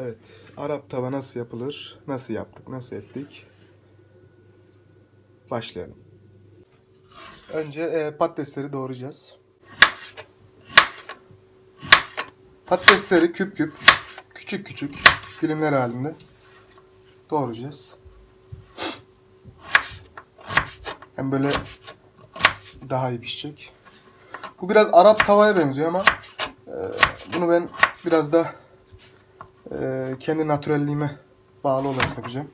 Evet, Arap tava nasıl yapılır? Nasıl yaptık? Nasıl ettik? Başlayalım. Önce e, patatesleri doğrayacağız. Patatesleri küp küp, küçük küçük dilimler halinde doğrayacağız. Hem böyle daha iyi pişecek. Bu biraz Arap tavaya benziyor ama e, bunu ben biraz da e, kendi natürelliğime bağlı olarak yapacağım.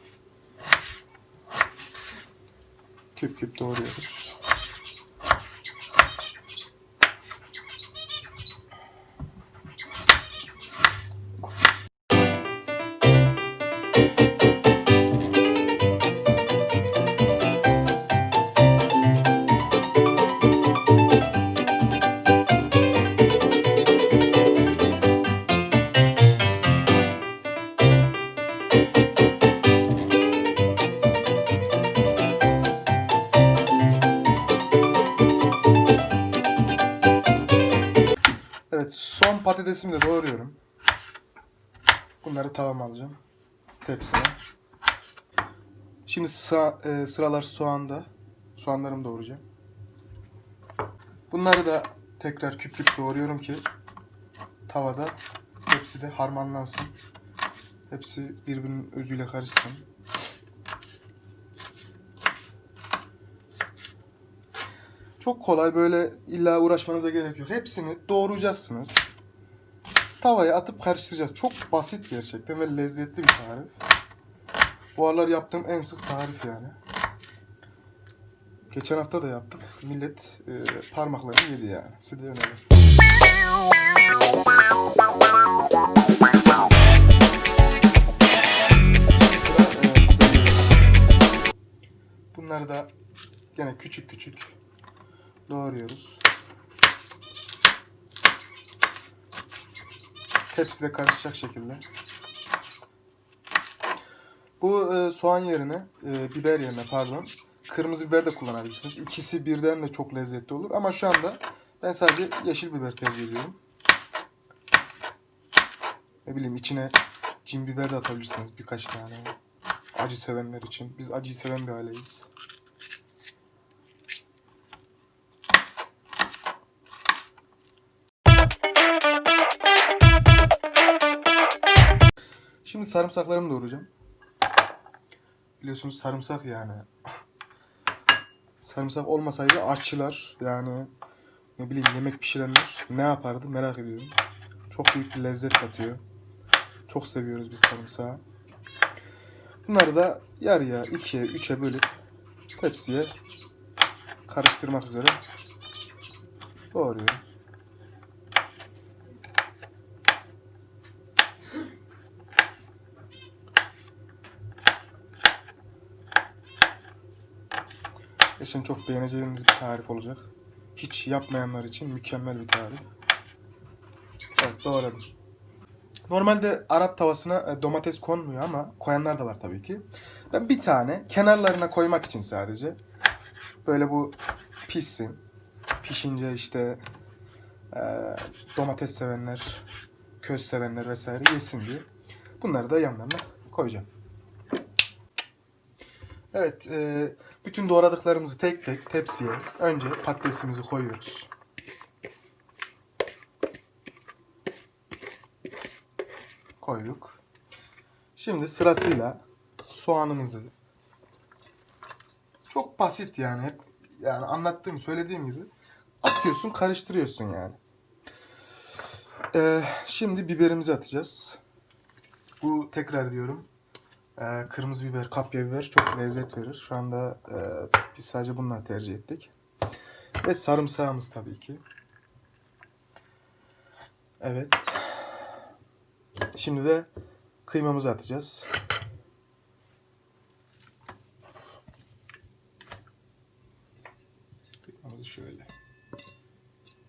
Küp küp doğruyoruz. De doğruyorum. Bunları tavama alacağım. Tepsime. Şimdi sa- e, sıralar soğanda. Soğanlarımı doğrayacağım. Bunları da tekrar küp küp doğruyorum ki tavada hepsi de harmanlansın. Hepsi birbirinin özüyle karışsın. Çok kolay böyle illa uğraşmanıza gerek yok. Hepsini doğrayacaksınız. Tavaya atıp karıştıracağız. Çok basit gerçekten ve lezzetli bir tarif. Bu aralar yaptığım en sık tarif yani. Geçen hafta da yaptık. Millet e, parmaklarını yedi yani. Size biberiyle. Bunları da gene küçük küçük doğruyoruz. Hepsi de karışacak şekilde. Bu e, soğan yerine, e, biber yerine pardon, kırmızı biber de kullanabilirsiniz. İkisi birden de çok lezzetli olur. Ama şu anda ben sadece yeşil biber tercih ediyorum. Ne bileyim içine cin biber de atabilirsiniz birkaç tane. Acı sevenler için. Biz acıyı seven bir aileyiz. Şimdi sarımsaklarımı doğrayacağım. Biliyorsunuz sarımsak yani. sarımsak olmasaydı aşçılar yani ne bileyim yemek pişirenler ne yapardı merak ediyorum. Çok büyük bir lezzet katıyor. Çok seviyoruz biz sarımsağı. Bunları da yarıya, ikiye, üçe bölüp tepsiye karıştırmak üzere doğruyorum. Eşin çok beğeneceğiniz bir tarif olacak. Hiç yapmayanlar için mükemmel bir tarif. Evet doğradım. Normalde Arap tavasına e, domates konmuyor ama koyanlar da var tabii ki. Ben bir tane kenarlarına koymak için sadece böyle bu pişsin. Pişince işte e, domates sevenler, köz sevenler vesaire yesin diye. Bunları da yanlarına koyacağım. Evet, e, bütün doğradıklarımızı tek tek tepsiye önce patatesimizi koyuyoruz. Koyduk. Şimdi sırasıyla soğanımızı çok basit yani hep yani anlattığım söylediğim gibi atıyorsun karıştırıyorsun yani. E, şimdi biberimizi atacağız. Bu tekrar diyorum ee, kırmızı biber, kapya biber çok lezzet verir. Şu anda e, biz sadece bunları tercih ettik. Ve sarımsağımız tabii ki. Evet. Şimdi de kıymamızı atacağız. Kıymamızı şöyle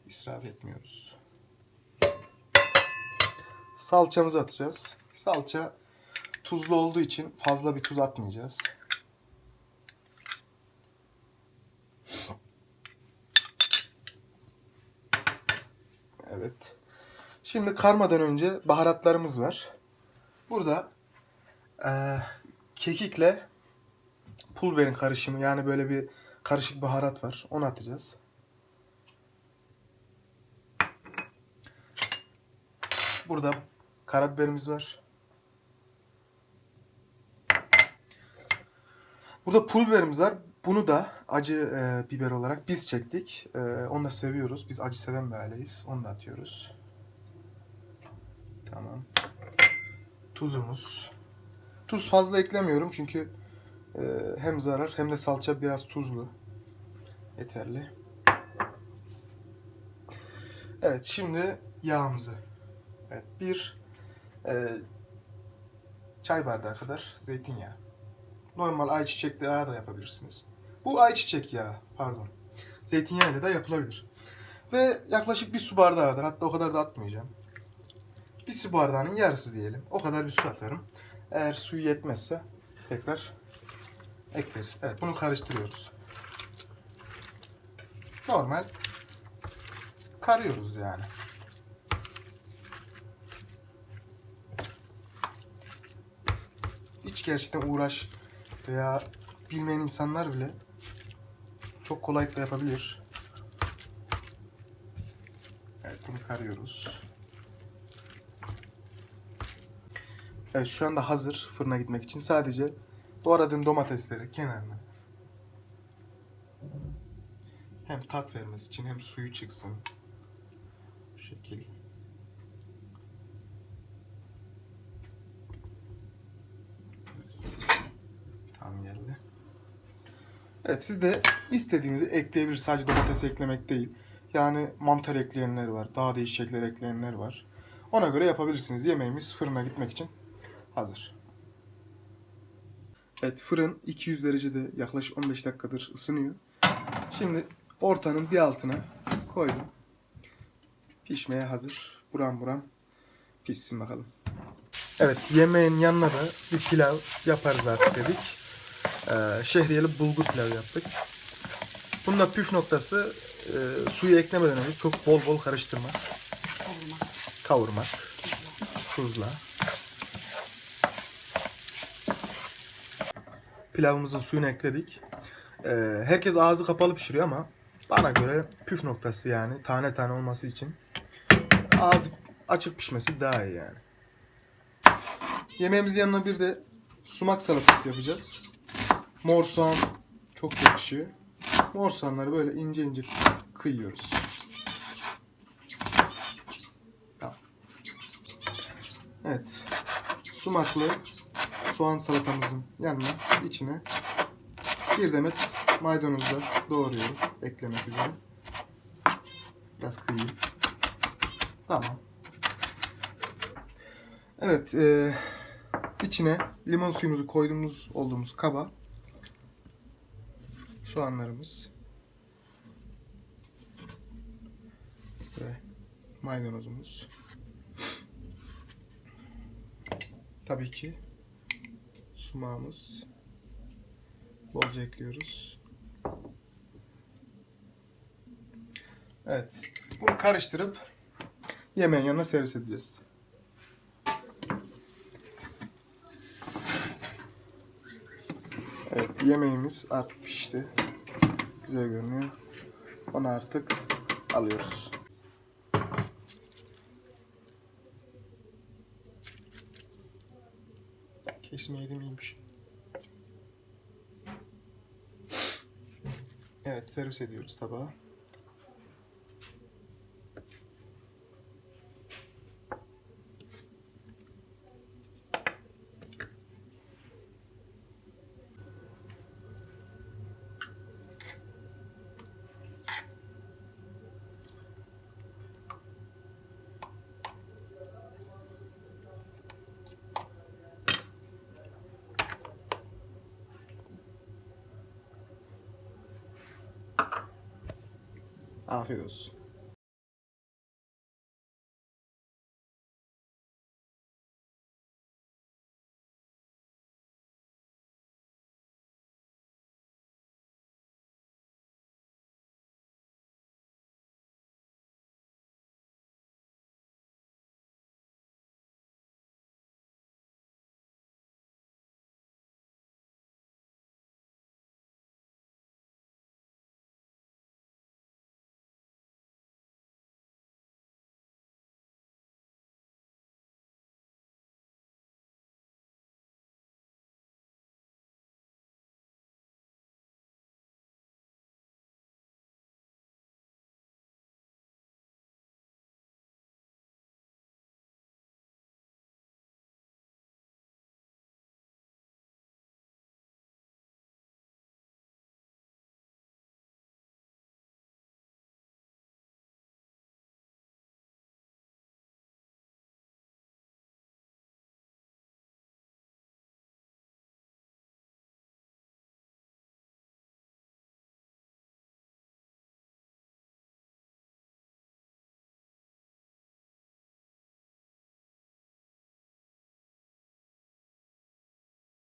israf etmiyoruz. Salçamızı atacağız. Salça tuzlu olduğu için fazla bir tuz atmayacağız. Evet. Şimdi karmadan önce baharatlarımız var. Burada eee, kekikle pul karışımı yani böyle bir karışık baharat var. Onu atacağız. Burada karabiberimiz var. Burada pul biberimiz var. Bunu da acı e, biber olarak biz çektik. E, onu da seviyoruz. Biz acı seven bir aileyiz. Onu da atıyoruz. Tamam. Tuzumuz. Tuz fazla eklemiyorum çünkü e, hem zarar hem de salça biraz tuzlu. Yeterli. Evet şimdi yağımızı. Evet bir e, çay bardağı kadar zeytinyağı. Normal ayçiçek yağı da yapabilirsiniz. Bu ayçiçek yağı pardon. Zeytinyağıyla da yapılabilir. Ve yaklaşık bir su bardağıdır. Hatta o kadar da atmayacağım. Bir su bardağının yarısı diyelim. O kadar bir su atarım. Eğer suyu yetmezse tekrar ekleriz. Evet bunu karıştırıyoruz. Normal karıyoruz yani. Hiç gerçekten uğraş veya bilmeyen insanlar bile çok kolaylıkla yapabilir. Evet bunu karıyoruz. Evet şu anda hazır fırına gitmek için. Sadece doğradığım domatesleri kenarına hem tat vermesi için hem suyu çıksın. Bu şekil. Tam geldi. Evet siz de istediğinizi ekleyebilir. Sadece domates eklemek değil. Yani mantar ekleyenler var. Daha değişik şekiller ekleyenler var. Ona göre yapabilirsiniz. Yemeğimiz fırına gitmek için hazır. Evet fırın 200 derecede yaklaşık 15 dakikadır ısınıyor. Şimdi ortanın bir altına koydum. Pişmeye hazır. Buram buram pişsin bakalım. Evet yemeğin yanına da bir pilav yaparız artık dedik. Ee, şehriyeli bulgur pilavı yaptık. Bunun da püf noktası e, suyu eklemeden önce çok bol bol karıştırmak. Kavurma. Kavurmak. Tuzla. Pilavımızın suyunu ekledik. Ee, herkes ağzı kapalı pişiriyor ama bana göre püf noktası yani tane tane olması için ağzı açık pişmesi daha iyi yani. Yemeğimizin yanına bir de sumak salatası yapacağız. Mor soğan çok yakışıyor. Mor soğanları böyle ince ince kıyıyoruz. Tamam. Evet. Sumaklı soğan salatamızın yanına içine bir demet maydanoz da doğruyorum eklemek üzere. Biraz kıyayım. Tamam. Evet, e, içine limon suyumuzu koyduğumuz olduğumuz kaba soğanlarımız ve maydanozumuz. Tabii ki sumağımız bolca ekliyoruz. Evet. Bunu karıştırıp yemeğin yanına servis edeceğiz. Evet yemeğimiz artık pişti. Güzel görünüyor. Onu artık alıyoruz. Kesme yedim iyiymiş. Evet servis ediyoruz tabağa. Adeus.